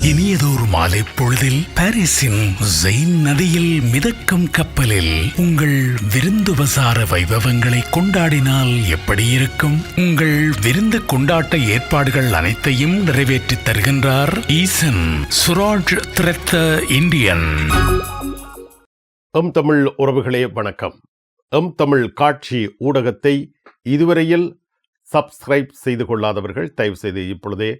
இனியதோர் மாலை பொழுதில் பாரிஸின் ஜெயின் நதியில் மிதக்கும் கப்பலில் உங்கள் விருந்துபசார வைபவங்களை கொண்டாடினால் எப்படி இருக்கும்? உங்கள் விருந்து கொண்டாட்ட ஏற்பாடுகள் அனைத்தையும் நிறைவேற்றித் தருகின்றார் ஈசன் சுராஜ் திரத்த இந்தியன். எம் தமிழ் உறவுகளே வணக்கம். எம் தமிழ் காட்சி ஊடகத்தை இதுவரையில் சப்ஸ்கிரைப் செய்து கொள்ளாதவர்கள் தயவு செய்து இப்பொழுதே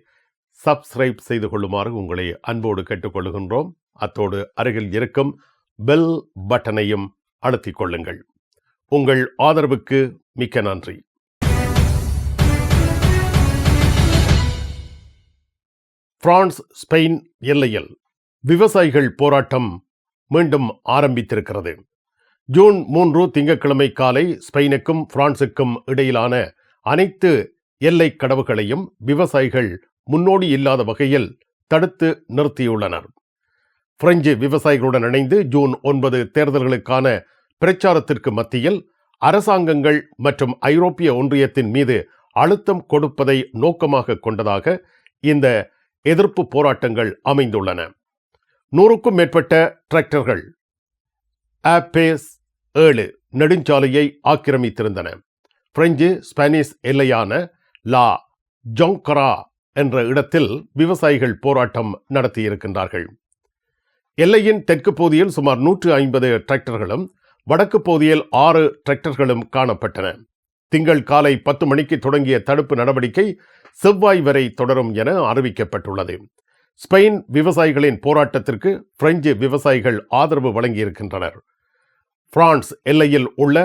சப்ஸ்கிரைப் செய்து கொள்ளுமாறு உங்களை அன்போடு கேட்டுக்கொள்கின்றோம். அத்தோடு அருகில் இருக்கும் பெல் பட்டனையும் அழுத்திக் கொள்ளுங்கள். உங்கள் ஆதரவுக்கு மிக்க நன்றி. பிரான்ஸ் ஸ்பெயின் எல்லையில் விவசாயிகள் போராட்டம் மீண்டும் ஆரம்பித்திருக்கிறது. ஜூன் மூன்று திங்கட்கிழமை காலை ஸ்பெயினுக்கும் பிரான்சுக்கும் இடையிலான அனைத்து எல்லை கடவுகளையும் விவசாயிகள் முன்னோடி இல்லாத வகையில் தடுத்து நிறுத்தியுள்ளனர். பிரெஞ்சு விவசாயிகளுடன் இணைந்து ஜூன் ஒன்பது தேர்தல்களுக்கான பிரச்சாரத்திற்கு மத்தியில் அரசாங்கங்கள் மற்றும் ஐரோப்பிய ஒன்றியத்தின் மீது அழுத்தம் கொடுப்பதை நோக்கமாக கொண்டதாக இந்த எதிர்ப்பு போராட்டங்கள் அமைந்துள்ளன. நூறுக்கும் மேற்பட்ட டிராக்டர்கள் ஆப்பேஸ் ஏழு நெடுஞ்சாலையை ஆக்கிரமித்திருந்தன. பிரெஞ்சு ஸ்பானிஷ் எல்லையான லா ஜொங்கரா என்ற இடத்தில் விவசாயிகள் போராட்டம் நடத்தியிருக்கின்றார்கள். எல்லையின் தெற்கு பகுதியில் சுமார் நூற்று ஐம்பது டிராக்டர்களும் வடக்கு பகுதியில் ஆறு டிராக்டர்களும் காணப்பட்டன. திங்கள் காலை பத்து மணிக்கு தொடங்கிய தடுப்பு நடவடிக்கை செவ்வாய் வரை தொடரும் என அறிவிக்கப்பட்டுள்ளது. ஸ்பெயின் விவசாயிகளின் போராட்டத்திற்கு பிரெஞ்சு விவசாயிகள் ஆதரவு வழங்கியிருக்கின்றனர். பிரான்ஸ் எல்லையில் உள்ள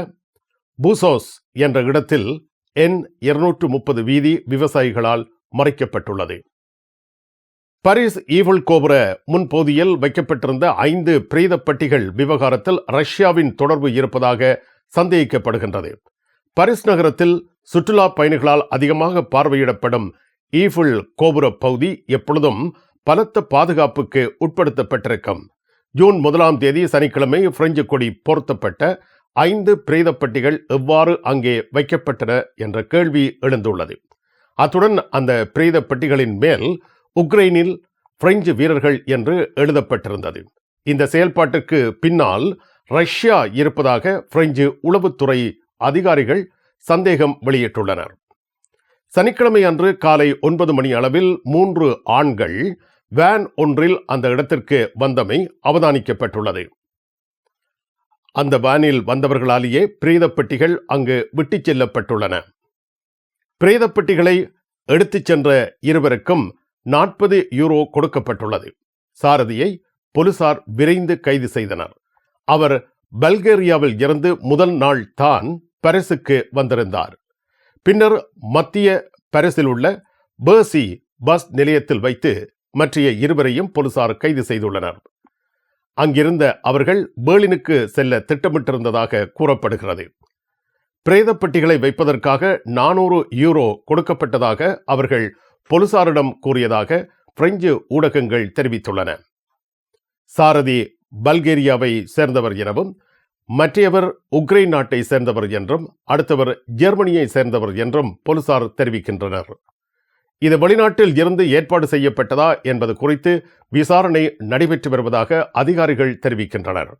பூசோஸ் என்ற இடத்தில் என் இருநூற்று முப்பது வீதி விவசாயிகளால் மறைக்கப்பட்டுள்ளது. பாரிஸ் ஈவல் கோபுர முன்போதியில் வைக்கப்பட்டிருந்த ஐந்து பிரேத பட்டிகள் விவகாரத்தில் ரஷ்யாவின் தொடர்பு இருப்பதாக சந்தேகிக்கப்படுகின்றது. பாரிஸ் நகரத்தில் சுற்றுலா பயணிகளால் அதிகமாக பார்வையிடப்படும் ஈஃபிள் கோபுர பகுதி எப்பொழுதும் பலத்த பாதுகாப்புக்கு உட்படுத்தப்பட்டிருக்கும். ஜூன் முதலாம் தேதி சனிக்கிழமை பிரெஞ்சு கொடி பொருத்தப்பட்ட ஐந்து பிரேதப்பட்டிகள் எவ்வாறு அங்கே வைக்கப்பட்டன என்ற கேள்வி எழுந்துள்ளது. அத்துடன் அந்த பிரேத பெட்டிகளின் மேல் உக்ரைனில் பிரெஞ்சு வீரர்கள் என்று எழுதப்பட்டிருந்தது. இந்த செயல்பாட்டிற்கு பின்னால் ரஷ்யா இருப்பதாக பிரெஞ்சு உளவுத்துறை அதிகாரிகள் சந்தேகம் வெளியிட்டுள்ளனர். சனிக்கிழமை அன்று காலை ஒன்பது மணி அளவில் மூன்று ஆண்கள் வேன் ஒன்றில் அந்த இடத்திற்கு வந்தமை அவதானிக்கப்பட்டுள்ளது. அந்த வேனில் வந்தவர்களாலேயே பிரேதப்பெட்டிகள் அங்கு விட்டுச் செல்லப்பட்டுள்ளன. பிரேதப்பெட்டிகளை எடுத்துச் சென்ற இருவருக்கும் நாற்பது யூரோ கொடுக்கப்பட்டுள்ளது. சாரதியை போலீசார் விரைந்து கைது செய்தனர். அவர் பல்கேரியாவில் இருந்து முதல் நாள் தான் பரிசுக்கு வந்திருந்தார். பின்னர் மத்திய பரிசில் உள்ள பேர்சி பஸ் நிலையத்தில் வைத்து மற்றைய இருவரையும் போலீசார் கைது செய்துள்ளனர். அங்கிருந்த அவர்கள் பேர்லினுக்கு செல்ல திட்டமிட்டிருந்ததாக கூறப்படுகிறது. பிரேதப்பட்டிகளை வைப்பதற்காக நானூறு யூரோ கொடுக்கப்பட்டதாக அவர்கள் போலீசாரிடம் கூறியதாக பிரெஞ்சு ஊடகங்கள் தெரிவித்துள்ளன. சாரதி பல்கேரியாவை சேர்ந்தவர் எனவும் மற்றையவர் உக்ரைன் நாட்டை சேர்ந்தவர் என்றும் அடுத்தவர் ஜெர்மனியை சேர்ந்தவர் என்றும் போலீசார் தெரிவிக்கின்றனர். இது வெளிநாட்டில் இருந்து ஏற்பாடு செய்யப்பட்டதா என்பது குறித்து விசாரணை நடைபெற்று வருவதாக அதிகாரிகள் தெரிவிக்கின்றனர்.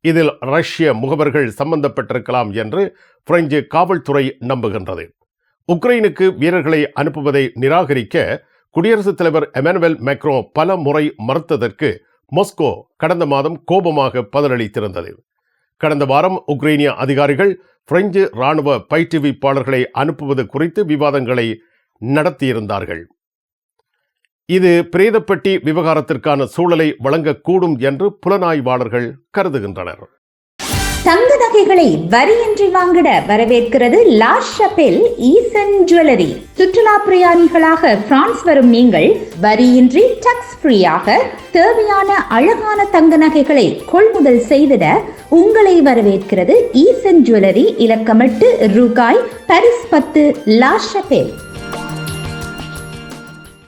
இதில் ரஷ்ய முகவர்கள் சம்பந்தப்பட்டிருக்கலாம் என்று பிரெஞ்சு காவல்துறை நம்புகின்றது. உக்ரைனுக்கு வீரர்களை அனுப்புவதை நிராகரிக்க குடியரசுத் தலைவர் எமானுவேல் மேக்ரோ பல முறை மறுத்ததற்கு மொஸ்கோ கடந்த மாதம் கோபமாக பதிலளித்திருந்தது. கடந்த வாரம் உக்ரைனிய அதிகாரிகள் பிரெஞ்சு ராணுவ பயிற்றுவிப்பாளர்களை அனுப்புவது குறித்து விவாதங்களை நடத்தியிருந்தார்கள். இது பிரேதப்பட்டி விவகாரத்திற்கான சூழலை வழங்கக்கூடும் என்று புலனாய்வாளர்கள் கருதுகின்றனர். தங்க நகைகளை வரியின்றி வாங்கிட வரவேற்கிறது லா ஷபெல் ஈசன் ஜுவல்லரி. சுற்றுலா பிரயாணிகளாக பிரான்ஸ் வரும் நீங்கள் வரியின்றி டக்ஸ் ஃப்ரீயாக தேவையான அழகான தங்க நகைகளை கொள்முதல் செய்திட உங்களை வரவேற்கிறது ஈசன் ஜுவல்லரி இலக்கமிட்டு ரூகாய் பரிஸ் பத்து லா ஷபெல்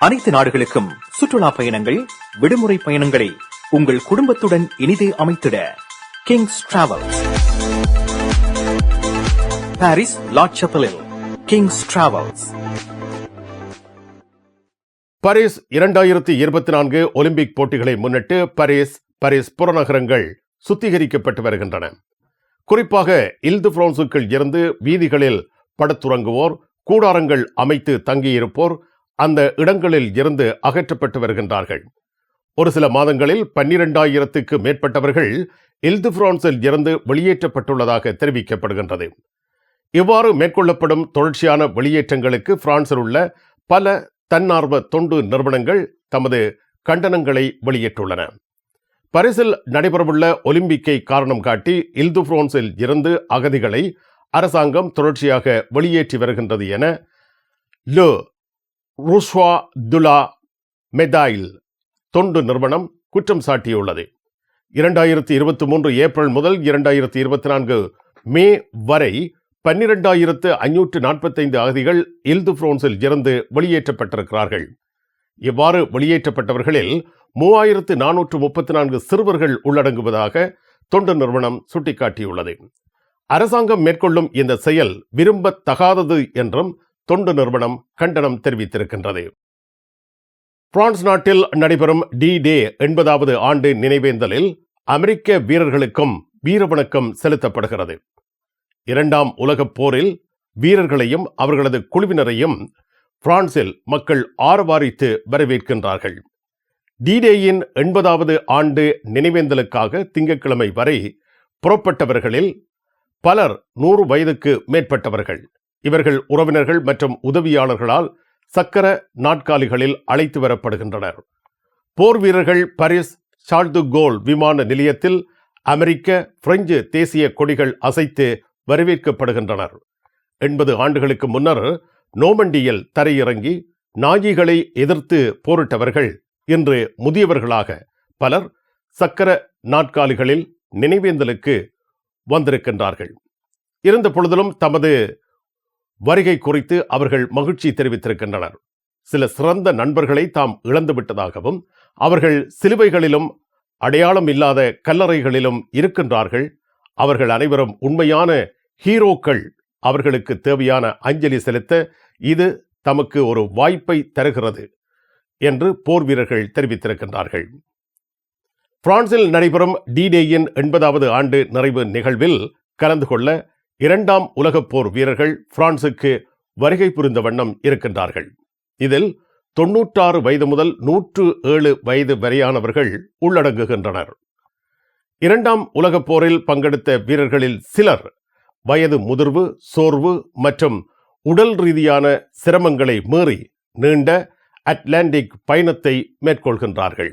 அனைத்து நாடுகளுக்கும் சுற்றுலா பயணங்கள் விடுமுறை பயணங்களை உங்கள் குடும்பத்துடன் இனிதே அமைத்திட கிங்ஸ் டிராவல்ஸ் பாரிஸ் லாட்சப்பலில் கிங்ஸ் டிராவல்ஸ் பாரிஸ் இரண்டாயிரத்தி இருபத்தி நான்கு ஒலிம்பிக் போட்டிகளை முன்னிட்டு பாரிஸ் பாரிஸ் புறநகரங்கள் சுத்திகரிக்கப்பட்டு வருகின்றன. குறிப்பாக இல்து பிரான்சுக்குள் இருந்து வீதிகளில் படுத்துறங்குவோர் கூடாரங்கள் அமைத்து தங்கியிருப்போர் அந்த இடங்களில் இருந்து அகற்றப்பட்டு வருகின்றார்கள். ஒரு சில மாதங்களில் பன்னிரெண்டாயிரத்துக்கு மேற்பட்டவர்கள் இல்துபிரான்சில் இருந்து வெளியேற்றப்பட்டுள்ளதாக தெரிவிக்கப்படுகின்றது. இவ்வாறு மேற்கொள்ளப்படும் தொடர்ச்சியான வெளியேற்றங்களுக்கு பிரான்சில் உள்ள பல தன்னார்வ தொண்டு நிறுவனங்கள் தமது கண்டனங்களை வெளியிட்டுள்ளன. பரிசில் நடைபெறவுள்ள ஒலிம்பிக்கை காரணம் காட்டி இல்துபிரான்சில் இருந்து அகதிகளை அரசாங்கம் தொடர்ச்சியாக வெளியேற்றி வருகின்றது என லு ருஷ்வா துலா மெதாயில் தொண்டு நிறுவனம் குற்றம் சாட்டியுள்ளது. இரண்டாயிரத்தி இருபத்தி மூன்று ஏப்ரல் முதல் இரண்டாயிரத்தி இருபத்தி நான்கு மே வரை பன்னிரெண்டாயிரத்து ஐநூற்று நாற்பத்தைந்து அகதிகள் இல்து பிரான்சில் இருந்து வெளியேற்றப்பட்டிருக்கிறார்கள். இவ்வாறு வெளியேற்றப்பட்டவர்களில் மூவாயிரத்து நானூற்று முப்பத்தி நான்கு சிறுவர்கள் உள்ளடங்குவதாக தொண்டு நிறுவனம் சுட்டிக்காட்டியுள்ளது. அரசாங்கம் மேற்கொள்ளும் இந்த செயல் விரும்பத்தகாதது என்றும் தொண்டு நிறுவனம் கண்டனம் தெரிவித்திருக்கின்றது. பிரான்ஸ் நாட்டில் நடைபெறும் டி டே எண்பதாவது ஆண்டு நினைவேந்தலில் அமெரிக்க வீரர்களுக்கும் வீரவணக்கம் செலுத்தப்படுகிறது. இரண்டாம் உலகப் போரில் வீரர்களையும் அவர்களது குழுவினரையும் பிரான்சில் மக்கள் ஆரவாரித்து வரவேற்கின்றார்கள். டிடேயின் எண்பதாவது ஆண்டு நினைவேந்தலுக்காக திங்கட்கிழமை வரை புறப்பட்டவர்களில் பலர் நூறு வயதுக்கு மேற்பட்டவர்கள். இவர்கள் உறவினர்கள் மற்றும் உதவியாளர்களால் சக்கர நாட்காலிகளில் அழைத்து வரப்படுகின்றனர். போர் வீரர்கள் பாரிஸ் ஷார்டு கோல் விமான நிலையத்தில் அமெரிக்க பிரெஞ்சு தேசிய கொடிகள் அசைத்து வரவேற்கப்படுகின்றனர். எண்பது ஆண்டுகளுக்கு முன்னர் நோமண்டியில் தரையிறங்கி நாஜிகளை எதிர்த்து போரிட்டவர்கள் இன்று முதியவர்களாக பலர் சக்கர நாட்காலிகளில் நினைவேந்தலுக்கு வந்திருக்கின்றார்கள். இருந்த பொழுதிலும் தமது வருகை குறித்து அவர்கள் மகிழ்ச்சி தெரிவித்திருக்கின்றனர். சில சிறந்த நண்பர்களை தாம் இழந்துவிட்டதாகவும் அவர்கள் சிலுவைகளிலும் அடையாளம் இல்லாத கல்லறைகளிலும் இருக்கின்றார்கள். அவர்கள் அனைவரும் உண்மையான ஹீரோக்கள். அவர்களுக்கு தேவையான அஞ்சலி செலுத்த இது தமக்கு ஒரு வாய்ப்பை தருகிறது என்று போர் வீரர்கள் தெரிவித்திருக்கின்றார்கள். பிரான்சில் நடைபெறும் டிடேயின் எண்பதாவது ஆண்டு நிறைவு நிகழ்வில் கலந்து கொள்ள இரண்டாம் உலகப் போர் வீரர்கள் பிரான்சுக்கு வருகை புரிந்த வண்ணம் இருக்கின்றார்கள். இதில் தொன்னூற்றாறு வயது முதல் நூற்று ஏழு வயது வரையானவர்கள் உள்ளடங்குகின்றனர். இரண்டாம் உலகப் போரில் பங்கெடுத்த வீரர்களில் சிலர் வயது முதிர்வு சோர்வு மற்றும் உடல் ரீதியான சிரமங்களை மீறி நீண்ட அட்லாண்டிக் பயணத்தை மேற்கொள்கின்றார்கள்.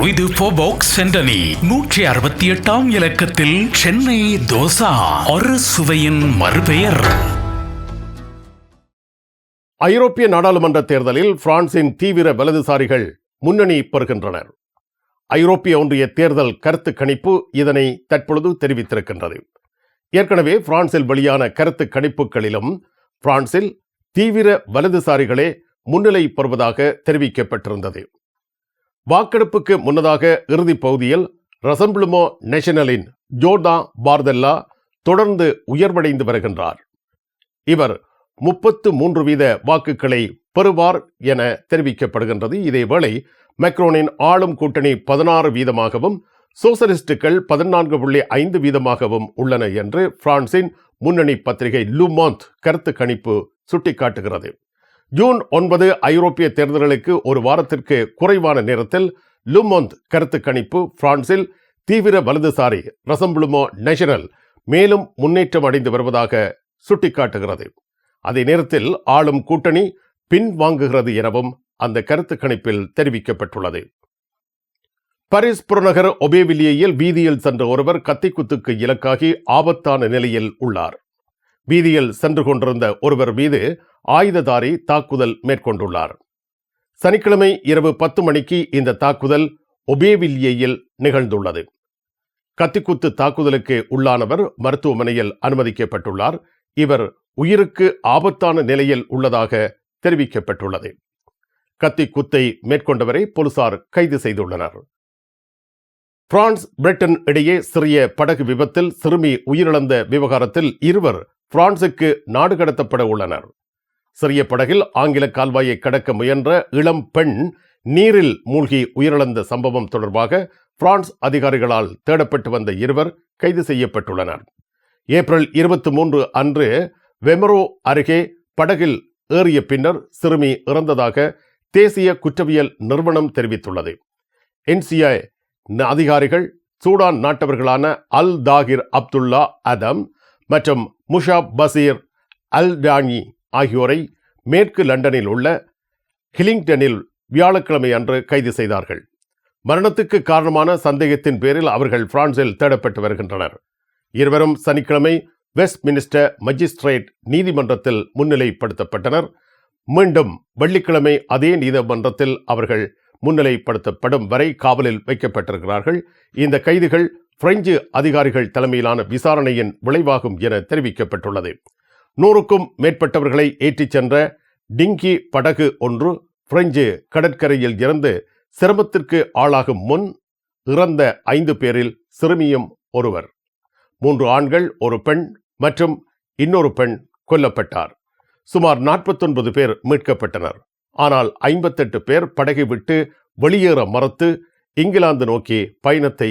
இது போபாக்ஸ் சென்டனி நூற்றி அறுபத்தி எட்டாம் இலக்கத்தில் சென்னை தோசா. ஒரு சுவையின் மறுபெயர். ஐரோப்பிய நாடாளுமன்ற தேர்தலில் பிரான்சின் தீவிர வலதுசாரிகள் முன்னணி பெறுகின்றனர். ஐரோப்பிய ஒன்றிய தேர்தல் கருத்து கணிப்பு இதனை தற்பொழுது தெரிவித்திருக்கின்றது. ஏற்கனவே பிரான்சில் வெளியான கருத்து கணிப்புகளிலும் பிரான்சில் தீவிர வலதுசாரிகளே முன்னிலை பெறுவதாக தெரிவிக்கப்பட்டிருந்தது. வாக்கெடுப்புக்கு முன்னதாக இறுதிப் பகுதியில் ரசம்பிளுமோ நேஷனலின் ஜோர்தா பார்தெல்லா தொடர்ந்து உயர்வடைந்து வருகின்றார். இவர் முப்பத்து மூன்று வீத வாக்குகளை பெறுவார் என தெரிவிக்கப்படுகின்றது. இதேவேளை மெக்ரோனின் ஆளும் கூட்டணி பதினாறு வீதமாகவும் சோசலிஸ்டுகள் பதினான்கு புள்ளி ஐந்து வீதமாகவும் உள்ளன என்று பிரான்சின் முன்னணி பத்திரிகை லுமாந்த் கருத்து கணிப்பு சுட்டிக்காட்டுகிறது. ஜூன் ஒன்பது ஐரோப்பிய தேர்தல்களுக்கு ஒரு வாரத்திற்கு குறைவான நேரத்தில் லுமொந்த் கருத்து கணிப்பு பிரான்சில் தீவிர வலதுசாரி ரசம்புளுமோ நேஷனல் மேலும் முன்னேற்றம் அடைந்து வருவதாக சுட்டிக்காட்டுகிறது. அதே நேரத்தில் ஆளும் கூட்டணி பின்வாங்குகிறது எனவும் அந்த கருத்து கணிப்பில் தெரிவிக்கப்பட்டுள்ளது. பாரிஸ் புறநகர் ஒபேவிலியையில் வீதியில் சென்ற ஒருவர் கத்திக்குத்துக்கு இலக்காகி ஆபத்தான நிலையில் உள்ளார். வீதியில் சென்று கொண்டிருந்த ஒருவர் மீது ஆயுததாரி தாக்குதல் மேற்கொண்டுள்ளார். சனிக்கிழமை இரவு பத்து மணிக்கு இந்த தாக்குதல் ஒபேவில்லியில் நிகழ்ந்துள்ளது. கத்திக்குத்து தாக்குதலுக்கு உள்ளானவர் மருத்துவமனையில் அனுமதிக்கப்பட்டுள்ளார். இவர் உயிருக்கு ஆபத்தான நிலையில் உள்ளதாக தெரிவிக்கப்பட்டுள்ளது. கத்தி குத்தை மேற்கொண்டவரை போலீசார் கைது செய்துள்ளனர். பிரான்ஸ் பிரிட்டன் இடையே சிறிய படகு விபத்தில் சிறுமி உயிரிழந்த விவகாரத்தில் இருவர் பிரான்சுக்கு நாடு கடத்தப்பட உள்ளனர். சிறிய படகில் ஆங்கில கால்வாயை கடக்க முயன்ற இளம் பெண் நீரில் மூழ்கி உயிரிழந்த சம்பவம் தொடர்பாக பிரான்ஸ் அதிகாரிகளால் தேடப்பட்டு வந்த இருவர் கைது செய்யப்பட்டுள்ளனர். ஏப்ரல் இருபத்தி மூன்று அன்று வெமரோ அருகே படகில் ஏறிய பின்னர் சிறுமி இறந்ததாக தேசிய குற்றவியல் நிறுவனம் தெரிவித்துள்ளது. என்சிஐ அதிகாரிகள் சூடான் நாட்டவர்களான அல் தாகிர் அப்துல்லா அதம் மற்றும் முஷாப் பசீர் அல் டானி ஆகியோரை மேற்கு லண்டனில் உள்ள ஹிலிங்டனில் வியாழக்கிழமை அன்று கைது செய்தார்கள். மரணத்துக்கு காரணமான சந்தேகத்தின் பேரில் அவர்கள் பிரான்சில் தேடப்பட்டு வருகின்றனர். இருவரும் சனிக்கிழமை வெஸ்ட் மினிஸ்டர் மஜிஸ்ட்ரேட் நீதிமன்றத்தில் முன்னிலைப்படுத்தப்பட்டனர். மீண்டும் வெள்ளிக்கிழமை அதே நீதிமன்றத்தில் அவர்கள் முன்னிலைப்படுத்தப்படும் வரை காவலில் வைக்கப்பட்டிருக்கிறார்கள். இந்த கைதுகள் பிரெஞ்சு அதிகாரிகள் தலைமையிலான விசாரணையின் விளைவாகும் என தெரிவிக்கப்பட்டுள்ளது. நூறுக்கும் மேற்பட்டவர்களை ஏற்றிச் சென்ற டிங்கி படகு ஒன்று பிரெஞ்சு கடற்கரையில் இருந்து சிரமத்திற்கு ஆளாகும் முன் இறந்த ஐந்து பேரில் சிறுமியும் ஒருவர். மூன்று ஆண்கள் ஒரு பெண் மற்றும் இன்னொரு பெண் கொல்லப்பட்டார். சுமார் நாற்பத்தொன்பது பேர் மீட்கப்பட்டனர். ஆனால் ஐம்பத்தெட்டு பேர் படகை விட்டு வெளியேற மறுத்து இங்கிலாந்து நோக்கி பயணத்தை